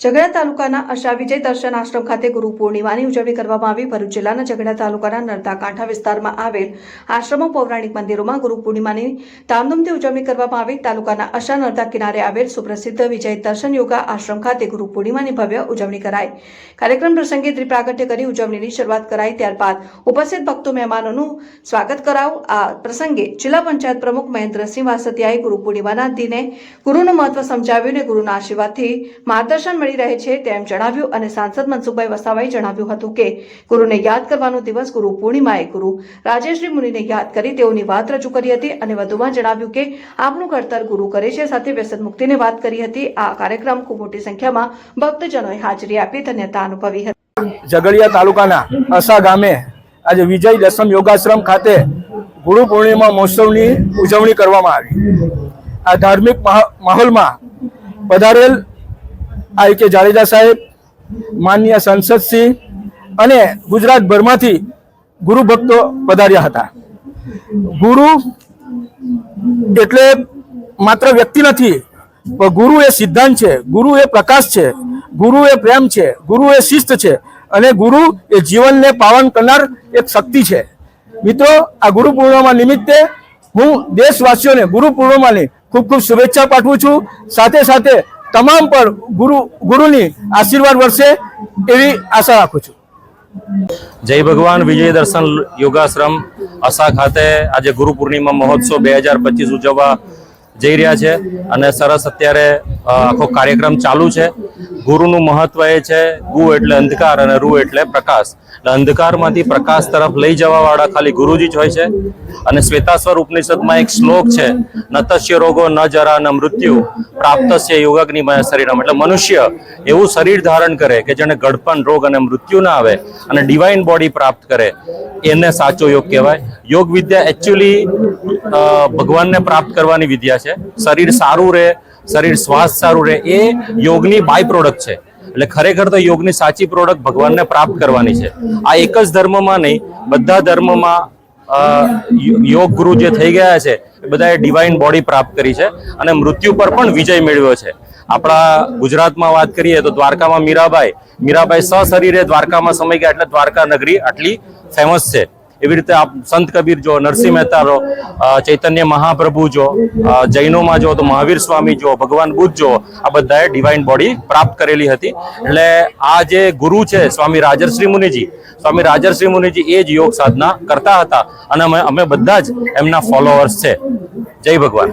ઝઘડા તાલુકાના અશા વિજય દર્શન આશ્રમ ખાતે ગુરુ પૂર્ણિમાની ઉજવણી કરવામાં આવી. ભરૂચ જિલ્લાના ઝઘડા તાલુકાના નર્મદા કાંઠા વિસ્તારમાં આવેલ આશ્રમો પૌરાણિક મંદિરોમાં ગુરુ પૂર્ણિમાની ધામધૂમથી ઉજવણી કરવામાં આવી. તાલુકાના અશા નર્મદા કિનારે આવેલ સુપ્રસિદ્ધ વિજય દર્શન યોગા આશ્રમ ખાતે ગુરુ પૂર્ણિમાની ભવ્ય ઉજવણી કરાઈ. કાર્યક્રમ પ્રસંગે ત્રિપ્રાગટ્ય કરી ઉજવણીની શરૂઆત કરાઈ. ત્યારબાદ ઉપસ્થિત ભક્તો મહેમાનોનું સ્વાગત કરાવ આ પ્રસંગે જિલ્લા પંચાયત પ્રમુખ મહેન્દ્રસિંહ વાસતિયાએ ગુરુ પૂર્ણિમાના દિને ગુરુનું મહત્વ સમજાવ્યું અને ગુરુના આશીર્વાદથી માર્ગદર્શન મળી રહે છે તેમ જણાવ્યું અને સાંસદ મનસુખભાઈ વસાવાએ જણાવ્યું હતું કે ગુરુને યાદ કરવાનો દિવસ ગુરુ પૂર્ણિમાએ ગુરુ. રાજેશ્રી મુનિને યાદ કરી તેઓની વાત રજૂ કરી હતી અને વધુમાં જણાવ્યું કે આપનું ઘડતર ગુરુ કરે છે, સાથે વ્યસન મુક્તિની વાત કરી હતી. આ કાર્યક્રમ ખૂબ મોટી સંખ્યામાં ભક્તજનોએ હાજરી આપી ધન્યતા અનુભવી હતી. ઝઘડિયા તાલુકાના અસા ગામે આજે વિજય દસમ યોગાશ્રમ ખાતે ગુરુ પૂર્ણિમા મહોત્સવની ઉજવણી કરવામાં આવી. આ ધાર્મિક માહ- માહોલમાં પધારેલ આ કે જાડેજા સાહેબ, માનનીય સંસદસિંહ અને ગુજરાતભરમાંથી ગુરુ ભક્તો પધાર્યા હતા. ગુરુ એટલે માત્ર વ્યક્તિ નથી ગુરુ એ સિદ્ધાંત છે, ગુરુ એ પ્રકાશ છે, ગુરુ એ પ્રેમ છે, ગુરુ એ શિસ્ત છે અને ગુરુ એ જીવનને પાવન કરનાર એક શક્તિ છે. મિત્રો, આ ગુરુ પૂર્ણિમા નિમિત્તે હું દેશવાસીઓને ગુરુ પૂર્ણિમાની ખૂબ ખૂબ શુભેચ્છા પાઠવું છું. સાથે સાથે તમામ પર ગુરુ ગુરુની આશીર્વાદ વર્ષે એવી આશા રાખું છું. જય ભગવાન, વિજય દર્શન, યોગાશ્રમ અસા ખાતે આજે ગુરુ પૂર્ણિમા મહોત્સવ બે હજાર પચીસ ઉજવવા જઈ રહ્યા છે અને સરસ અત્યારે આખો કાર્યક્રમ ચાલુ છે. ગુરુનું મહત્વ એ છે, ગુ એટલે અંધકાર અને રૂ એટલે પ્રકાશ. એટલે અંધકારમાંથી પ્રકાશ તરફ લઈ જવા વાળા ખાલી ગુરુજી જ હોય છે. અને શ્વેતાસ્વર ઉપનિષદમાં એક શ્લોક છે નતસ્ય રોગો, ન જરા, ન મૃત્યુ. પ્રાપ્તસ્ય યોગગ્નિમય શરીરમ. એટલે મનુષ્ય એવું શરીર ધારણ કરે કે જેને ગડપણ, રોગ અને મૃત્યુ ના આવે અને ડિવાઇન બોડી પ્રાપ્ત કરે. એને સાચો યોગ કહેવાય. યોગ વિદ્યા એકચ્યુઅલી ભગવાનને પ્રાપ્ત કરવાની વિદ્યા છે. શરીર સારું રહે શરીર શ્વાસ સારું રહે એ યોગની બાય પ્રોડક્ટ છે. એટલે ખરેખર તો યોગની સાચી પ્રોડક્ટ ભગવાનને પ્રાપ્ત કરવાની છે. આ એક જ ધર્મમાં નહીં, બધા ધર્મમાં યોગ ગુરુ જે થઈ ગયા છે, એ બધાએ ડિવાઇન બોડી પ્રાપ્ત કરી છે અને મૃત્યુ પર પણ વિજય મેળવ્યો છે. આપણા ગુજરાતમાં વાત કરીએ તો દ્વારકામાં મીરાબાઈ મીરાબાઈ સશરીરે દ્વારકામાં સમય ગયા એટલે દ્વારકા નગરી આટલી ફેમસ છે. એવી રીતે આપ સંત કબીર જો, નરસિંહ મહેતા જો ચૈતન્ય મહાપ્રભુ જો જૈનોમાં જો, તો મહાવીર સ્વામી જો, ભગવાન બુદ્ધ જો, આ બધાએ ડિવાઇન બોડી પ્રાપ્ત કરેલી હતી. એટલે આ જે ગુરુ છે સ્વામી રાજર્શ્રી મુનિજી, સ્વામી રાજર્શ્રી મુનિજી એ જ યોગ સાધના કરતા હતા. અને અમે અમે બધા જ એમના ફોલોઅર્સ છે. જય ભગવાન.